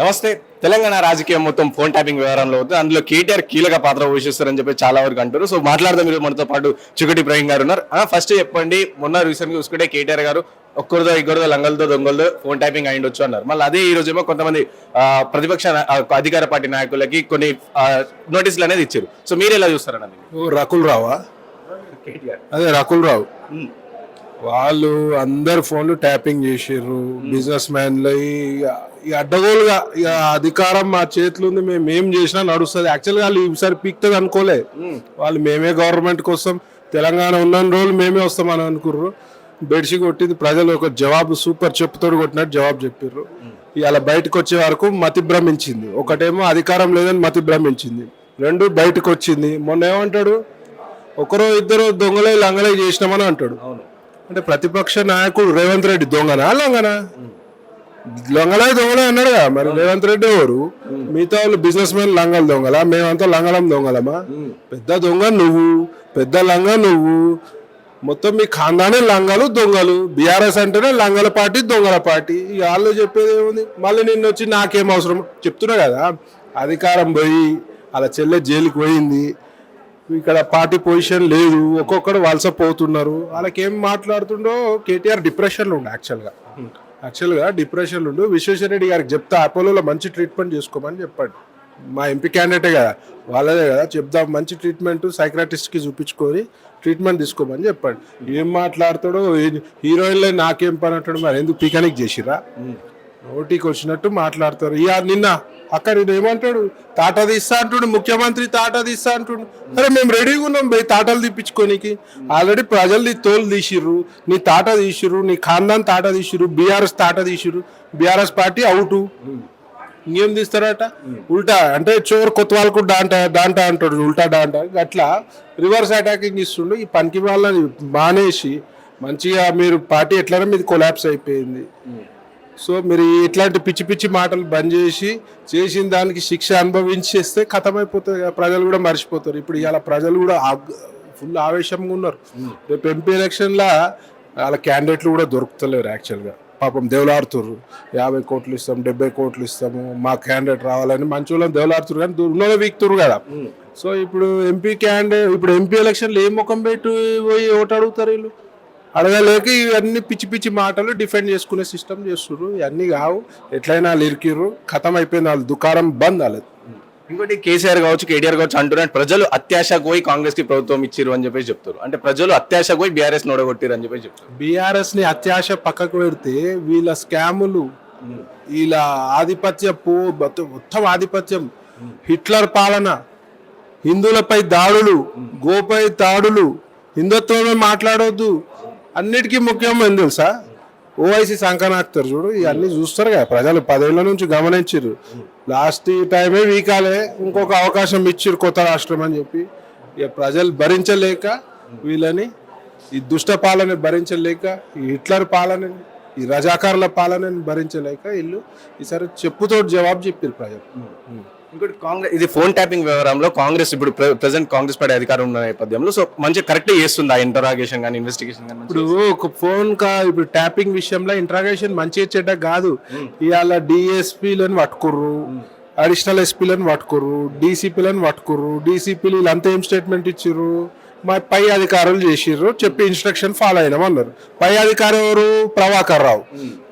నమస్తే. తెలంగాణ రాజకీయం మొత్తం ఫోన్ ట్యాపింగ్ వ్యవహారంలో అవుతుంది అందులో కేటీఆర్ కీలక పాత్ర పోషిస్తారని చెప్పి చాలా వరకు అంటారు సో మాట్లాడదాం మీరు మనతో పాటు చికటి ఇబ్రాహిం గారు ఉన్నారు. ఫస్ట్ చెప్పండి. మొన్న రీసెంట్గా చూసుకుంటే కేటీఆర్ గారు ఒక్కరిదో ఇద్దరిదో లంగలతో దొంగలతో ఫోన్ ట్యాపింగ్ అయిండొచ్చు అన్నారు. మళ్ళీ అదే ఈ రోజేమో కొంతమంది ప్రతిపక్ష అధికార పార్టీ నాయకులకి కొన్ని నోటీసులు అనేది ఇచ్చారు. సో మీరు ఎలా చూస్తారన్న ఓ రకుల్ రావా? కేటీఆర్. అదే రకుల్ రావు. వాళ్ళు అందరు ఫోన్లు ట్యాపింగ్ చేసిర్రు. బిజినెస్ మ్యాన్లు ఇక- అడ్డగోలుగా ఇక అధికారం మా చేతిలో ఉంది మేము ఏం చేసినా నడుస్తుంది. యాక్చువల్గా వాళ్ళు ఈసారి పీక్తుంది అనుకోలే. వాళ్ళు మేమే గవర్నమెంట్ కోసం తెలంగాణ ఉన్న రోజులు మేమే వస్తామని అనుకుర్రు. బెడ్షీ కొట్టింది ప్రజలు ఒక జవాబు సూపర్ చెప్పుతోడు కొట్టినట్టు జవాబు చెప్పిర్రు. ఇవాళ బయటకు వచ్చే వరకు మతి భ్రమించింది. ఒకటేమో అధికారం లేదని మతి భ్రమించింది. రెండు బయటకు వచ్చింది. మొన్న ఏమంటాడు? ఒకరో ఇద్దరు దొంగలై లంగలై చేసినామని అంటాడు. అవును. అంటే ప్రతిపక్ష నాయకుడు రేవంత్ రెడ్డి దొంగనా? లంగనా? లొంగలే దొంగలే అన్నాడు కదా. మరి రేవంత్ రెడ్డి ఎవరు? మిగతా వాళ్ళు బిజినెస్ మ్యాన్ లంగలు దొంగలా? మేమంతా లంగలం దొంగలమా? పెద్ద దొంగ నువ్వు పెద్ద లంగ నువ్వు. మొత్తం మీ ఖాందానే లంగలు దొంగలు. బీఆర్ఎస్ అంటేనే లంగల పార్టీ దొంగల పార్టీ. వాళ్ళు చెప్పేది ఏముంది? మళ్ళీ నిన్న వచ్చి నాకేం అవసరం? చెప్తున్నా కదా. అధికారం పోయి అలా చెల్లె జైలుకి పోయింది. ఇక్కడ పార్టీ పొజిషన్ లేదు. ఒక్కొక్కడు వలస పోతున్నారు. వాళ్ళకేం మాట్లాడుతుండో కేటీఆర్ డిప్రెషన్లో ఉండు యాక్చువల్గా యాక్చువల్గా డిప్రెషన్లు ఉండు. విశ్వేశ్వరరెడ్డి గారికి చెప్తా అపోలోలో మంచి ట్రీట్మెంట్ చేసుకోమని చెప్పాడు. మా ఎంపీ క్యాండిడేటే కదా. వాళ్ళదే కదా. చెప్దాం మంచి ట్రీట్మెంట్ సైక్రాటిస్ట్కి చూపించుకొని ట్రీట్మెంట్ తీసుకోమని చెప్పాడు. ఏం మాట్లాడతాడో హీరోయిన్లే నాకేం పని అంటాడు. మరి ఎందుకు పికానిక్ చేసిరా నోటికి వచ్చినట్టు మాట్లాడతారు. ఇక నిన్న అక్కడ ఏమంటాడు? తాటా తీస్తా అంటుండు ముఖ్యమంత్రి తాటా తీస్తా అంటుండు. అరే మేము రెడీగా ఉన్నాం పోయి తాటలు తీపించుకోనికి ఆల్రెడీ ప్రజలు నీ తోలు తీసిర్రు నీ తాట తీసిర్రు నీ ఖాందాన్ తాట తీసిర్రు బీఆర్ఎస్ తాట తీసిర్రు. BRS party out. ఇంకేం తీస్తారట? ఉల్టా అంటే చోర్ కొత్త వాళ్ళకు డాంట అంటాడు ఉల్టా డాంట. అట్లా రివర్స్ అటాకింగ్ ఇస్తుండు ఈ పనికి వాళ్ళని మానేసి మంచిగా మీరు పార్టీ ఎట్లనే మీది కొలాప్స్ అయిపోయింది. సో మీరు ఇట్లాంటి పిచ్చి పిచ్చి మాటలు బంద్ చేసి చేసిన దానికి శిక్ష అనుభవించేస్తే ఖతమైపోతుంది కదా ప్రజలు కూడా మర్చిపోతారు. ఇప్పుడు ఇవాళ ప్రజలు కూడా ఫుల్ ఆవేశంగా ఉన్నారు. రేపు ఎంపీ ఎలక్షన్లో వాళ్ళ క్యాండిడేట్లు కూడా దొరుకుతలేరు యాక్చువల్గా పాపం దేవులాడుతుర్రు. యాభై కోట్లు ఇస్తాం డెబ్బై కోట్లు ఇస్తాము మా క్యాండిడేట్ రావాలని మంచి వాళ్ళని దేవులాడుతురు కానీ ఉన్నోళ్ళే వీక్తురు కదా. సో ఇప్పుడు ఎంపీ క్యాండిడేట్ ఇప్పుడు ఎంపీ ఎలక్షన్లో ఏం ముఖం పెట్టి పోయి ఓటు అడుగుతారు వీళ్ళు? అడగలేక ఇవన్నీ పిచ్చి పిచ్చి మాటలు డిఫెండ్ చేసుకునే సిస్టమ్ చేస్తుర్రు. ఇవన్నీ కావు. ఎట్లయినా వాళ్ళు ఇరికిర్రు. ఖతం అయిపోయింది వాళ్ళ. దుకాణం బంద్ వాళ్ళది ఇంకోటి కేసీఆర్ కావచ్చు కేటీఆర్ కావచ్చు అంటున్నారు. ప్రజలు అత్యాశకు పోయి కాంగ్రెస్కి ప్రభుత్వం ఇచ్చిరు అని చెప్పేసి చెప్తారు అంటే ప్రజలు అత్యాశకు పోయి బీఆర్ఎస్ నోడగొట్టిరు అని చెప్పేసి చెప్తారు బీఆర్ఎస్ని అత్యాశ పక్కకు పెడితే వీళ్ళ స్కాములు వీళ్ళ ఆధిపత్య పో మొత్తం ఆధిపత్యం. హిట్లర్ పాలన హిందువులపై దాడులు గోపై దాడులు. హిందుత్వమే మాట్లాడొద్దు. అన్నిటికీ ముఖ్యమైన తెలుసా? ఓవైసీ సంకనాక్తారు చూడు ఇవన్నీ చూస్తారు కదా. ప్రజలు పదేళ్ళ నుంచి గమనించారు లాస్ట్ టైమే వీకాలే ఇంకొక అవకాశం ఇచ్చిర్రు కొత్త రాష్ట్రం అని చెప్పి. ఇక ప్రజలు భరించలేక వీళ్ళని ఈ దుష్ట పాలన భరించలేక ఈ హిట్లర్ పాలనని ఈ రజాకారుల పాలనని భరించలేక వీళ్ళు ఈసారి చెప్పుతోటి జవాబు చెప్పారు ప్రజలు. ఇంకోటి కాంగ్రెస్ ఇది ఫోన్ ట్యాపింగ్ వ్యవహారంలో కాంగ్రెస్ ఇప్పుడు ప్రెసెంట్ కాంగ్రెస్ పార్టీ అధికారం ఉన్న నేపథ్యంలో సో మంచి కరెక్ట్ చేస్తుంది ఆ ఇంటరాగేషన్ కానీ ఇన్వెస్టిగేషన్ కానీ ఇప్పుడు ఒక ఫోన్ కా ఇప్పుడు ట్యాపింగ్ విషయంలో ఇంట్రాగేషన్ మంచిగా చెడ్డ కాదు. ఇవాళ డిఎస్పీలను పట్టుకుర్రు అడిషనల్ ఎస్పీలను పట్టుకుర్రు డీసీపీలను పట్టుకుర్రు డీసీపీలు వీళ్ళంతా ఏం స్టేట్మెంట్ ఇచ్చిర్రు? మా పై అధికారులు చేసిర్రు చెప్పి ఇన్స్ట్రక్షన్ ఫాలో అయినాం అన్నారు. పై అధికారి ఎవరు? ప్రభాకర్ రావు.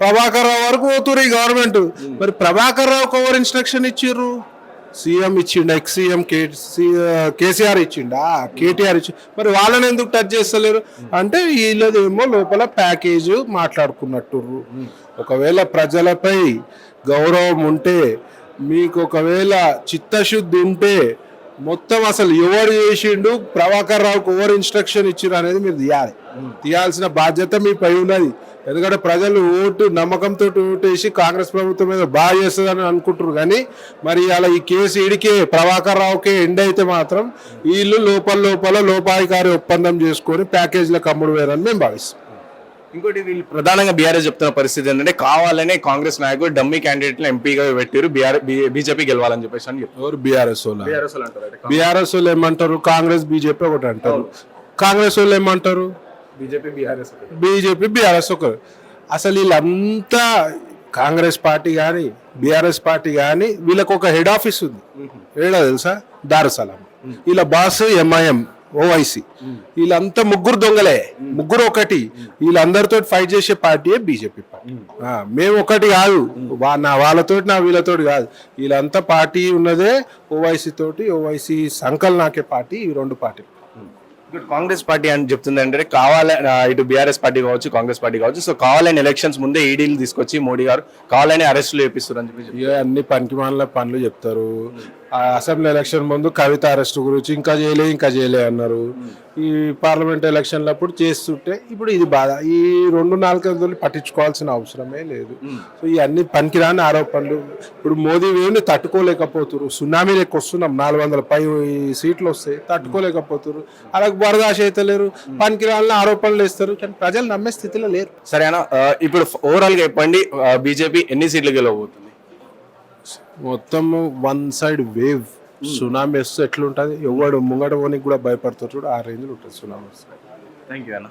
ప్రభాకర్ రావు వరకు పోతురు ఈ గవర్నమెంట్ మరి ప్రభాకర్ రావుకి ఎవరు ఇన్స్ట్రక్షన్ ఇచ్చిర్రు? సీఎం ఇచ్చిండు? ఎక్స్ సీఎం కేసీఆర్ ఇచ్చిండా? కేటీఆర్ ఇచ్చి మరి వాళ్ళని ఎందుకు టచ్ చేస్తలేరు? అంటే వీళ్ళదేమో లోపల ప్యాకేజ్ మాట్లాడుకున్నట్టుర్రు. ఒకవేళ ప్రజలపై గౌరవం ఉంటే మీకు ఒకవేళ చిత్తశుద్ధి ఉంటే మొత్తం అసలు ఎవరు చేసిండు? ప్రభాకర్ రావుకు ఎవరు ఇన్స్ట్రక్షన్ ఇచ్చిండు అనేది మీరు తీయాలి. తీయాల్సిన బాధ్యత మీపై ఉన్నది. ఎందుకంటే ప్రజలు ఓటు నమ్మకంతో ఓటేసి కాంగ్రెస్ ప్రభుత్వం మీద బాగా చేస్తుందని అనుకుంటారు కానీ మరి అలా ఈ కేసు ఇడికే ప్రభాకర్ రావుకే ఎండ్ అయితే మాత్రం వీళ్ళు లోపల లోపల లోపాధికారి ఒప్పందం చేసుకొని ప్యాకేజీలకు అమ్ముడు వేరని మేము భావిస్తాం ఇంకోటి వీళ్ళు ప్రధానంగా బీఆర్ఎస్ చెప్తున్న పరిస్థితి ఏంటంటే కావాలనే కాంగ్రెస్ నాయకులు డమ్మీ క్యాండిడేట్ ఎంపీగా పెట్టారు బీజేపీ గెలవాలని చెప్పేసి అని చెప్తారు ఎవరు బీఆర్ఎస్ బీఆర్ఎస్ వాళ్ళు అంటారు బీఆర్ఎస్ వాళ్ళు ఏమంటారు? కాంగ్రెస్ బీజేపీ ఒకటి అంటారు. కాంగ్రెస్ వాళ్ళు ఏమంటారు? బీజేపీ బీఆర్ఎస్ బీజేపీ బీఆర్ఎస్ ఒకరు అసలు వీళ్ళంతా కాంగ్రెస్ పార్టీ కానీ బీఆర్ఎస్ పార్టీ కానీ వీళ్ళకి ఒక హెడ్ ఆఫీస్ ఉంది. ఏడా తెలుసా? దారుసలాం. వీళ్ళ బాస్ ఎంఐఎం. ఓవైసీ వీళ్ళంతా ముగ్గురు దొంగలే. ముగ్గురు ఒకటి. వీళ్ళందరితో ఫైట్ చేసే పార్టీయే బీజేపీ పార్టీ. మేము ఒకటి కాదు. నా వాళ్ళతోటి నా వీళ్ళతోటి కాదు. వీళ్ళంతా పార్టీ ఉన్నదే ఓవైసీ తోటి ఓవైసీ సంకల్ నాకే పార్టీ ఈ రెండు పార్టీ. ఇప్పుడు కాంగ్రెస్ పార్టీ అని చెప్తుంది అంటే ఇటు బీఆర్ఎస్ పార్టీ కావచ్చు కాంగ్రెస్ పార్టీ కావచ్చు. సో కావాలని ఎలక్షన్స్ ముందే ఈడీలు తీసుకొచ్చి మోడీ గారు కావాలని అరెస్టులు చేపిస్తారు అని చెప్పి అన్ని పనికిమాల పనులు చెప్తారు. అసెంబ్లీ ఎలక్షన్ ముందు కవిత అరెస్ట్ గురించి ఇంకా చేయలే ఇంకా చేయలే అన్నారు. ఈ పార్లమెంట్ ఎలక్షన్లప్పుడు చేస్తుంటే ఇప్పుడు ఇది బాధ. ఈ రెండు నాలుగు పట్టించుకోవాల్సిన అవసరమే లేదు. సో ఈ అన్ని పనికిరాని ఆరోపణలు. ఇప్పుడు మోదీ వేవుని తట్టుకోలేకపోతున్నారు సునామీ లెక్క వస్తున్నాం. నాలుగు వందల పై సీట్లు వస్తాయి. తట్టుకోలేకపోతున్నారు అలాగే బరదాశ అయితే లేరు పనికిరాని ఆరోపణలు వేస్తారు. కానీ ప్రజలు నమ్మే స్థితిలో లేరు. సరేనా ఇప్పుడు ఓవరాల్గా చెప్పండి బీజేపీ ఎన్ని సీట్లు గెలవబోతుంది? మొత్తం వన్ సైడ్ వేవ్ సునామీ వస్తే ఎట్లుంటది? ఎవడు ముంగట పోనీకి కూడా భయపడతారు చూడు ఆ రేంజ్లో ఉంటుంది సునామీ వస్తే. థ్యాంక్ యూ అన్న.